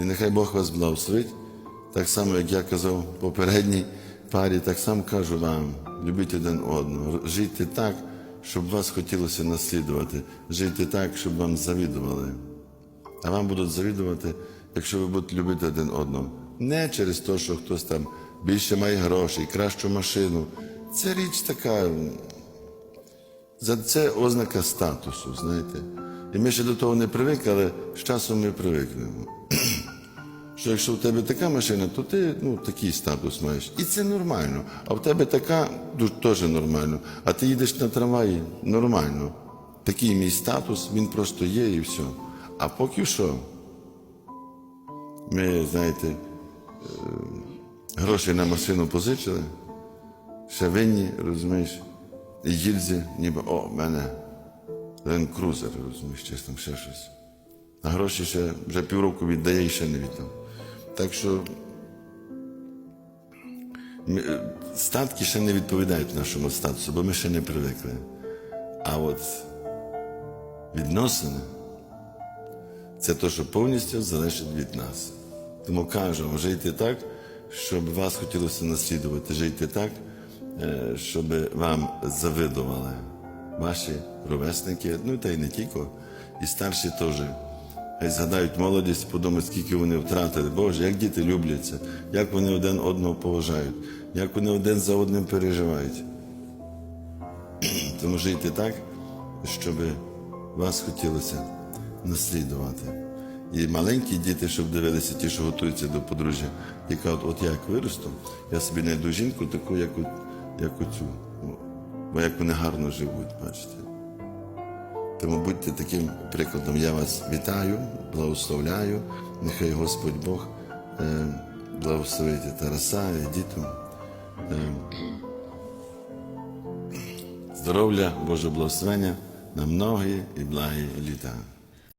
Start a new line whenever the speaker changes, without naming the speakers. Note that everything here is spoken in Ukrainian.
І нехай Бог вас благословить. Так само, як я казав в попередній парі, так само кажу вам, любіть один одного, жийте так, щоб вас хотілося наслідувати, жийте так, щоб вам завідували. А вам будуть завідувати, якщо ви будете любити один одного. Не через те, що хтось там більше має грошей, кращу машину. Це річ така, це ознака статусу, знаєте. І ми ще до того не привикли, але з часом ми привикнемо. Що якщо в тебе така машина, то ти ну, такий статус маєш. І це нормально. А в тебе така теж нормально. А ти їдеш на трамваї нормально. Такий мій статус, він просто є і все. А поки що, ми, знаєте, е, гроші на машину позичили, ще винні, розумієш, і їльзі, ніби о, в мене Крузер, розумієш, чи там ще щось. А гроші ще вже півроку віддає і ще не віддав. Так що е, статки ще не відповідають нашому статусу, бо ми ще не привикли. А от відносини це те, що повністю залежить від нас. Тому кажемо, жийте так, щоб вас хотілося наслідувати, жийте так, е, щоб вам завидували ваші ровесники, ну та й не тільки, і старші теж. Хай згадають молодість, подумають, скільки вони втратили. Боже, як діти любляться, як вони один одного поважають, як вони один за одним переживають. Тому жийте так, щоб вас хотілося наслідувати. І маленькі діти, щоб дивилися ті, що готуються до подружжя, і кажуть, от я як виросту, я собі знайду жінку таку, як, от, як оцю. Бо як вони гарно живуть, бачите. Тому будьте таким прикладом. Я вас вітаю, благословляю. Нехай Господь Бог е, благословить Тараса, і дітям. Е, здоров'я, Боже благословення на многі і благі літа.